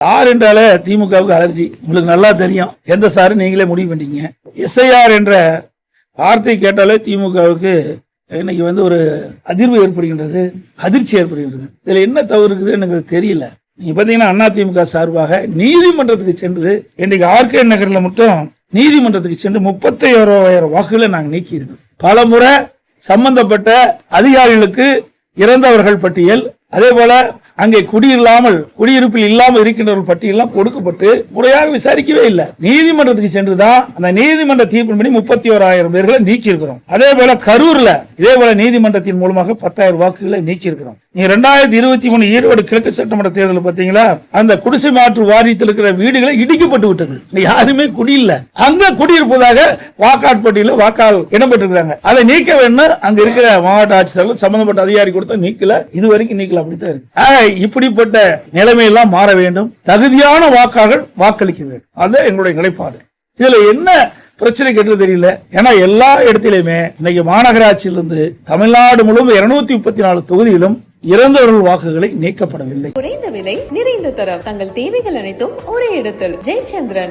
R என்றாலே திமுகவுக்கு allergy. உங்களுக்கு நல்லா தெரியும். எந்த சாரு? நீங்களே முடிவு பண்ணிட்டீங்க. எஸ்ஐஆர் என்ற வார்த்தை கேட்டாலே திமுகவுக்கு இன்னைக்கு வந்து ஒரு அதிர்வு ஏற்படுகின்றது அதிர்ச்சி ஏற்படுகின்றது. இதுல என்ன தவறு இருக்குது எனக்கு தெரியல. நீங்க பாத்தீங்கன்னா அண்ணா திமுக சார்பாக நீதிமன்றத்துக்கு சென்று இன்னைக்கு ஆர்கே நகரில் மட்டும் நீதிமன்றத்துக்கு சென்று முப்பத்தி ஓராயிரம் வாக்குகளை நாங்கள் நீக்கி இருக்கோம் பல முறை சம்பந்தப்பட்ட அதிகாரிகளுக்கு இறந்தவர்கள் பட்டியல் அதே போல அங்கே குடியில்லாமல் குடியிருப்பில் இல்லாமல் இருக்கின்றவர்கள் பட்டியலாம் கொடுக்கப்பட்டு முறையாக விசாரிக்கவே இல்லை. நீதிமன்றத்துக்கு சென்றுதான் அந்த நீதிமன்ற தீர்ப்பின்படி முப்பத்தி ஓராயிரம் பேர்களை நீக்கி இருக்கிறோம் அதே போல கரூர்ல இதே போல நீதிமன்றத்தின் மூலமாக பத்தாயிரம் வாக்குகளை நீக்கியிருக்கிறோம். நீங்க ரெண்டாயிரத்தி இருபத்தி மூணு ஈரோடு கிழக்கு சட்டமன்ற தேர்தல் பாத்தீங்களா அந்த குடிசை மாற்று வாரியத்தில் இருக்கிற வீடுகளை இடிக்கப்பட்டு விட்டது. யாருமே குடியில்ல அங்க குடியிருப்பதாக வாக்காட் பட்டியலில் வாக்கால் இடம்பெற்றிருக்கிறாங்க. அதை நீக்க வேண்டும் அங்க இருக்கிற மாவட்ட ஆட்சித்தலைவர் சம்பந்தப்பட்ட அதிகாரி கொடுத்தா நீக்கல. இது வரைக்கும் நீக்கல அப்படித்தான் இருக்கு. இப்படிப்பட்ட நிலைமையெல்லாம் மாற வேண்டும். தகுதியான வாக்காளர்கள் வாக்களிக்க வேண்டும். அது எங்களுடைய நிலைப்பாடு. இதுல என்ன பிரச்சனை கேட்டு தெரியல. ஏன்னா எல்லா இடத்திலுமே இன்னைக்கு மாநகராட்சியிலிருந்து தமிழ்நாடு முழுவதும் இருநூத்தி முப்பத்தி நாலு தொகுதியிலும் இறந்தவர்கள் வாக்குகளை நீக்கப்படவில்லை. குறைந்த விலை நிறைந்த தரம். தங்கள் தேவைகள் அனைத்தும் ஒரே இடத்தில். ஜெயச்சந்திரன்.